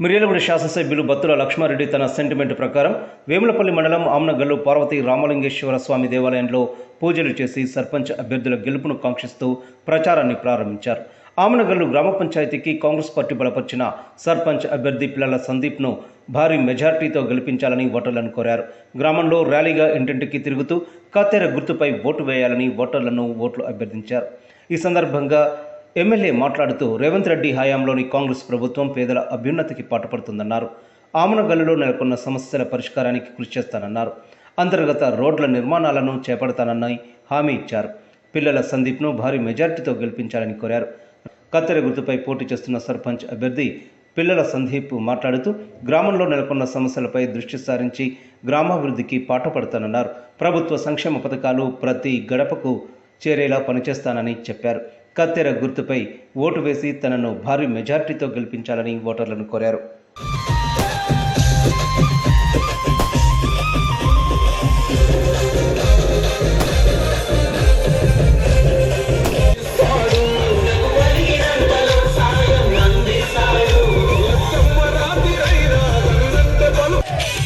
మిర్యాలగూడ శాసనసభ్యులు బత్తుల లక్ష్మారెడ్డి తన సెంటిమెంట్ ప్రకారం వేములపల్లి మండలం ఆమ్నగల్లు పార్వతి రామలింగేశ్వర స్వామి దేవాలయంలో పూజలు చేసి సర్పంచ్ అభ్యర్థుల గెలుపును కాంక్షిస్తూ ప్రచారాన్ని ప్రారంభించారు. ఆమనగల్లు గ్రామ పంచాయతీకి కాంగ్రెస్ పార్టీ బలపరిచిన సర్పంచ్ అభ్యర్థి పిల్లల సందీప్ను భారీ మెజార్టీతో గెలిపించాలని ఓటర్లను కోరారు. గ్రామంలో ర్యాలీగా ఇంటింటికి తిరుగుతూ కత్తెర గుర్తుపై ఓటు వేయాలని ఓటర్లను ఓట్లు అభ్యర్థించారు. ఈ సందర్భంగా ఎమ్మెల్యే మాట్లాడుతూ రేవంత్ రెడ్డి హయాంలోని కాంగ్రెస్ ప్రభుత్వం పేదల అభ్యున్నతికి పాటుపడుతుందన్నారు. ఆమనగల్లులో నెలకొన్న సమస్యల పరిష్కారానికి కృషి చేస్తానన్నారు. అంతర్గత రోడ్ల నిర్మాణాలను చేపడతానని హామీ ఇచ్చారు. పిల్లల సందీప్ను భారీ మెజార్టీతో గెలిపించాలని కోరారు. కత్తెర గుర్తుపై పోటీ చేస్తున్న సర్పంచ్ అభ్యర్థి పిల్లల సందీప్ మాట్లాడుతూ గ్రామంలో నెలకొన్న సమస్యలపై దృష్టి సారించి గ్రామాభివృద్ధికి పాటుపడతానన్నారు. ప్రభుత్వ సంక్షేమ పథకాలు ప్రతి గడపకు చేరేలా పనిచేస్తానని చెప్పారు. కత్తెర గుర్తుపై ఓటు వేసి తనను భారీ మెజార్టీతో గెలిపించాలని ఓటర్లను కోరారు. లక్ష్మణ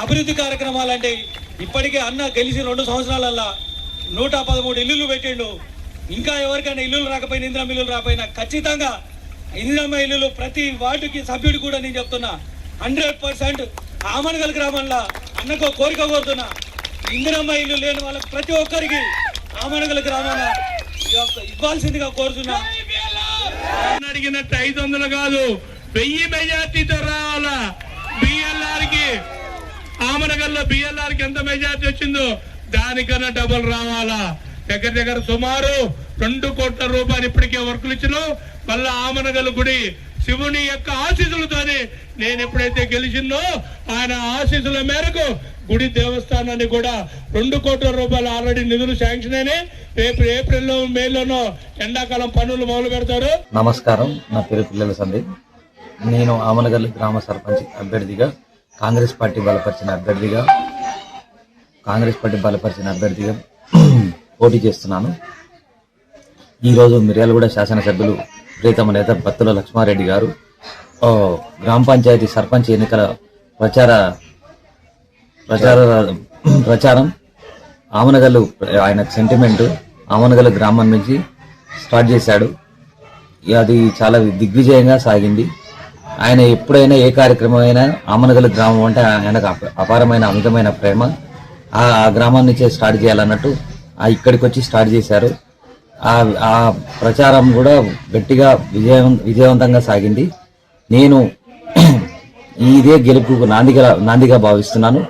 అభివృద్ధి కార్యక్రమాలు అంటే ఇప్పటికే అన్న గెలిచి రెండు సంవత్సరాలల్లా నూట పదమూడు ఇల్లులు పెట్టిండు. ఇంకా ఎవరికైనా ఇల్లులు రాకపోయినా ఇందిరమ్మ ఇల్లులు రాకపోయినా ఖచ్చితంగా ఇందిరమ్మ ఇల్లులు ప్రతి వాటికి సభ్యుడు కూడా నేను చెప్తున్నా. హండ్రెడ్ పర్సెంట్ ఆమనగల్ గ్రామంలో అన్నకు కోరిక కోరుతున్నా. ఇందిరమ్మ ఇల్లు లేని వాళ్ళకి ప్రతి ఒక్కరికి ఆమనగల్ గ్రామాన ఇవ్వాల్సిందిగా కోరుతున్నా. ఆయన అడిగినట్టు ఐదు వందలు కాదు. వెయ్యి మెజార్టీతో రావాలా? బిఎల్ఆర్కి. ఆమనగల్లో బిఎల్ఆర్కి ఎంత మెజార్టీ వచ్చిందో దానికన్నా డబుల్ రావాలా. దగ్గర దగ్గర సుమారు రెండు కోట్ల రూపాయలు ఇప్పటికే వర్కులు ఇచ్చినాం మళ్ళా ఆమనగల్ గుడి శివుని యొక్క ఆశీసులతోనే నేను ఎప్పుడైతే గెలిచిందో ఆయన ఆశీసుల మేరకు గుడి దేవస్థానాన్ని కూడా రెండు కోట్ల రూపాయలు ఆల్రెడీ నిధులు శాంక్షన్ అయినాయి. రేపు ఏప్రిల్లో మేలోనో ఎండాకాలం పనులు మొదలు పెడతారు. నమస్కారం. నా పేరు పిల్లల సందీప్. నేను ఆమనగల్లి గ్రామ సర్పంచ్ అభ్యర్థిగా కాంగ్రెస్ పార్టీ బలపరిచిన అభ్యర్థిగా కాంగ్రెస్ పార్టీ బలపరిచిన అభ్యర్థిగా పోటీ చేస్తున్నాను. ఈరోజు మిర్యాలగూడ శాసనసభ్యులు ప్రీతమ నేత బత్తుల లక్ష్మారెడ్డి గారు ఓ, గ్రామ పంచాయతీ సర్పంచ్ ఎన్నికల ప్రచార ప్రచార ప్రచారం ఆమనగల్లు ఆయన సెంటిమెంట్ ఆమనగల్లు గ్రామం నుంచి స్టార్ట్ చేశాడు. అది చాలా దిగ్విజయంగా సాగింది. ఆయన ఎప్పుడైనా ఏ కార్యక్రమం అయినా ఆమనగల గ్రామం అంటే ఆయనకు అప- అపారమైన అమితమైన ప్రేమ. ఆ ఆ గ్రామం నుంచే స్టార్ట్ చేయాలన్నట్టు ఆ ఇక్కడికి వచ్చి స్టార్ట్ చేశారు. ఆ ఆ ప్రచారం కూడా గట్టిగా విజయం విజయవంతంగా సాగింది. నేను ఇదే గెలుపుకు నాందిగా నాందిగా భావిస్తున్నాను.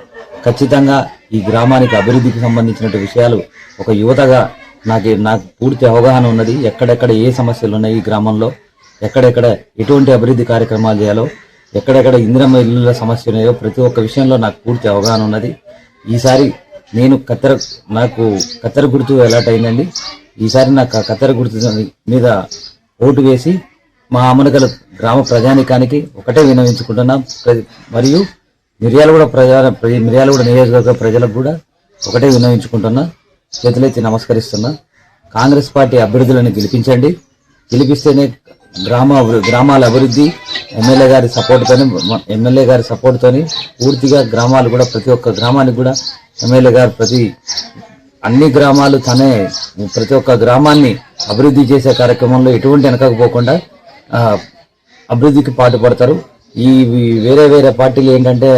ఖచ్చితంగా ఈ గ్రామానికి అభివృద్ధికి సంబంధించిన విషయాలు ఒక యువతగా నాకు నాకు పూర్తి అవగాహన ఉన్నది. ఎక్కడెక్కడ ఏ సమస్యలు ఉన్నాయి ఈ గ్రామంలో ఎక్కడెక్కడ ఎటువంటి అభివృద్ధి కార్యక్రమాలు చేయాలో ఎక్కడెక్కడ ఇందిరమ్మ ఇల్లుల సమస్య ఉన్నాయో ప్రతి ఒక్క విషయంలో నాకు పూర్తి అవగాహన ఉన్నది. ఈసారి నేను కత్తెర నాకు కత్తెర గుర్తు ఎలాట్ అయిందండి. ఈసారి నాకు ఆ కత్తెర గుర్తు మీద ఓటు వేసి మా అమనగల గ్రామ ప్రజానికానికి ఒకటే వినవించుకుంటున్నాం మరియు మిర్యాలగూడ ప్రజా ప్ర- మిర్యాలగూడ నియోజకవర్గ ప్రజలకు కూడా ఒకటే వినవించుకుంటున్నా చేతులెత్తి నమస్కరిస్తున్నా. కాంగ్రెస్ పార్టీ అభ్యర్థులను గెలిపించండి. గెలిపిస్తేనే గ్రామ గ్రామాల అభివృద్ధి ఎమ్మెల్యే గారి సపోర్ట్తోని ఎమ్మెల్యే గారి సపోర్ట్తోని పూర్తిగా గ్రామాలు కూడా ప్రతి ఒక్క గ్రామానికి కూడా ఎమ్మెల్యే గారు ప్రతి అన్ని గ్రామాలు తనే ప్రతి ఒక్క గ్రామాన్ని అభివృద్ధి చేసే కార్యక్రమంలో ఎటువంటి వెనకకపోకుండా అభివృద్ధికి పాటుపడతారు. ఈ ఈ వేరే వేరే పార్టీలు ఏంటంటే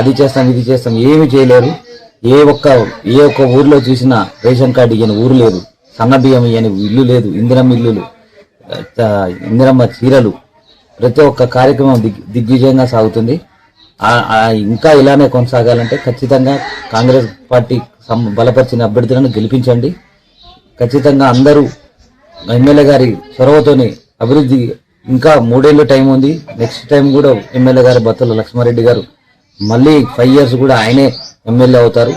అది చేస్తాం ఇది చేస్తాం ఏమి చేయలేరు. ఏ ఒక్క ఏ ఒక్క ఊర్లో చూసినా రేషన్ కార్డు ఇయ్యని ఊరు లేదు. సన్న బియ్యం ఇయ్యని ఇల్లు లేదు. ఇంధనం ఇల్లులు. ఇందిరమ్మ చీరలు ప్రతి ఒక్క కార్యక్రమం దిగ్ దిగ్విజయంగా సాగుతుంది. ఇంకా ఇలానే కొనసాగాలంటే ఖచ్చితంగా కాంగ్రెస్ పార్టీ సం- బలపరిచిన అభ్యర్థులను గెలిపించండి. ఖచ్చితంగా అందరూ ఎమ్మెల్యే గారి చొరవతోని అభివృద్ధి ఇంకా మూడేళ్ళు టైం ఉంది. నెక్స్ట్ టైం కూడా ఎమ్మెల్యే గారు బత్తుల లక్ష్మారెడ్డి గారు మళ్ళీ ఫైవ్ ఇయర్స్ కూడా ఆయనే ఎమ్మెల్యే అవుతారు.